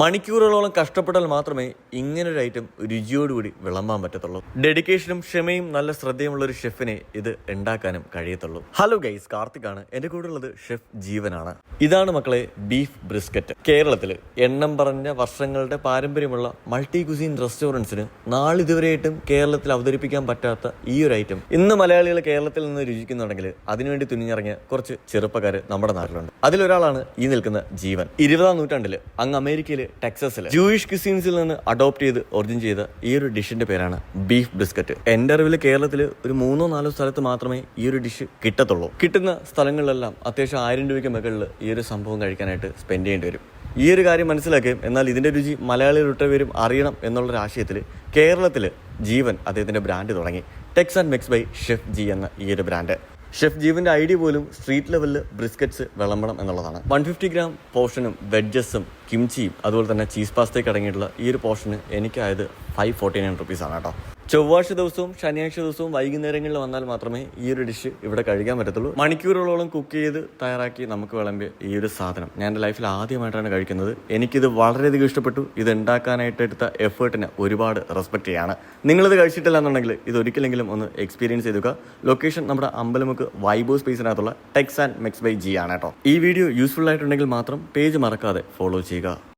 മണിക്കൂറുകളോളം കഷ്ടപ്പെട്ടാൽ മാത്രമേ ഇങ്ങനൊരു ഐറ്റം രുചിയോടുകൂടി വിളമ്പാൻ പറ്റത്തുള്ളൂ. ഡെഡിക്കേഷനും ക്ഷമയും നല്ല ശ്രദ്ധയുമുള്ള ഒരു ഷെഫിനെ ഇത് ഉണ്ടാക്കാനും കഴിയത്തുള്ളൂ. ഹലോ ഗൈസ് കാർത്തികാണ് എന്റെ കൂടെ ഉള്ളത് ഷെഫ് ജീവനാണ്. ഇതാണ് മക്കളെ ബീഫ് ബ്രിസ്ക്കറ്റ് കേരളത്തിൽ എണ്ണം പറഞ്ഞ വർഷങ്ങളുടെ പാരമ്പര്യമുള്ള മൾട്ടി കുസീൻ റെസ്റ്റോറന്റ്സിന് നാളിതുവരെയായിട്ടും കേരളത്തിൽ അവതരിപ്പിക്കാൻ പറ്റാത്ത ഈ ഒരു ഐറ്റം ഇന്ന് മലയാളികൾ കേരളത്തിൽ നിന്ന് രുചിക്കുന്നുണ്ടെങ്കിൽ അതിനുവേണ്ടി തുനിഞ്ഞിറങ്ങിയ കുറച്ച് ചെറുപ്പക്കാർ നമ്മുടെ നാട്ടിലുണ്ട്. അതിലൊരാളാണ് ഈ നിൽക്കുന്ന ജീവൻ. ഇരുപതാം നൂറ്റാണ്ടിൽ അങ്ങ് ടെക്സസിൽ ജൂയിഷ് ക്യുസീൻസിൽ നിന്ന് അഡോപ്റ്റ് ചെയ്ത് ഒറിജിൻ ചെയ്ത ഈ ഒരു ഡിഷിന്റെ പേരാണ് ബീഫ് ബിസ്ക്കറ്റ് എന്റെ അറിവിൽ കേരളത്തിൽ ഒരു മൂന്നോ നാലോ സ്ഥലത്ത് മാത്രമേ ഈ ഒരു ഡിഷ് കിട്ടത്തുള്ളൂ. കിട്ടുന്ന സ്ഥലങ്ങളിലെല്ലാം അത്യാവശ്യം ആയിരം രൂപയ്ക്ക് മുകളിൽ ഈ ഒരു സംഭവം കഴിക്കാനായിട്ട് സ്പെൻഡ് ചെയ്യേണ്ടി വരും. ഈ ഒരു കാര്യം മനസ്സിലാക്കുകയും എന്നാൽ ഇതിന്റെ രുചി മലയാളികൾ ഒട്ടവരും അറിയണം എന്നുള്ളൊരു ആശയത്തിൽ കേരളത്തിൽ ജീവൻ അദ്ദേഹത്തിന്റെ ബ്രാൻഡ് തുടങ്ങി. Tex and mix by chef G എന്ന ഈ ഒരു ബ്രാൻഡ് ഷെഫ് ജീവന്റെ ഐഡിയ പോലും സ്ട്രീറ്റ് ലെവലിൽ ബ്രിസ്ക്കറ്റ്സ് വിളമ്പണം എന്നുള്ളതാണ്. വൺ ഫിഫ്റ്റി ഗ്രാം പോർഷനും വെഡ്ജസും കിംച്ചിയും അതുപോലെ തന്നെ ചീസ് പാസ്തയ്ക്ക് അടങ്ങിയിട്ടുള്ള ഈ ഒരു പോർഷന് എനിക്കായത് ഫൈവ് ഫോർട്ടി നയൻ റുപ്പീസാണ് കേട്ടോ. ചൊവ്വാഴ്ച ദിവസവും ശനിയാഴ്ച ദിവസവും വൈകുന്നേരങ്ങളിൽ വന്നാൽ മാത്രമേ ഈ ഒരു ഡിഷ് ഇവിടെ കഴിക്കാൻ പറ്റത്തുള്ളൂ. മണിക്കൂറുകളോളം കുക്ക് ചെയ്ത് തയ്യാറാക്കി നമുക്ക് വിളമ്പിയ ഈ ഒരു സാധനം. ഞാൻ എന്റെ ലൈഫിൽ ആദ്യമായിട്ടാണ് കഴിക്കുന്നത്. എനിക്കിത് വളരെയധികം ഇഷ്ടപ്പെട്ടു. ഇത് ഉണ്ടാക്കാനായിട്ട് എടുത്ത എഫേർട്ടിന് ഒരുപാട് റെസ്പെക്ട് ചെയ്യാണ്. നിങ്ങളിത് കഴിച്ചിട്ടില്ല എന്നുണ്ടെങ്കിൽ ഇത് ഒരിക്കലെങ്കിലും ഒന്ന് എക്സ്പീരിയൻസ് ചെയ്തുക ലൊക്കേഷൻ നമ്മുടെ അമ്പലമുക്ക് വൈബോ സ്പേസിനകത്തുള്ള tex and mex by G ആണ് കേട്ടോ. ഈ വീഡിയോ യൂസ്ഫുൾ ആയിട്ടുണ്ടെങ്കിൽ മാത്രം പേജ് മറക്കാതെ ഫോളോ ചെയ്യുക. 우리가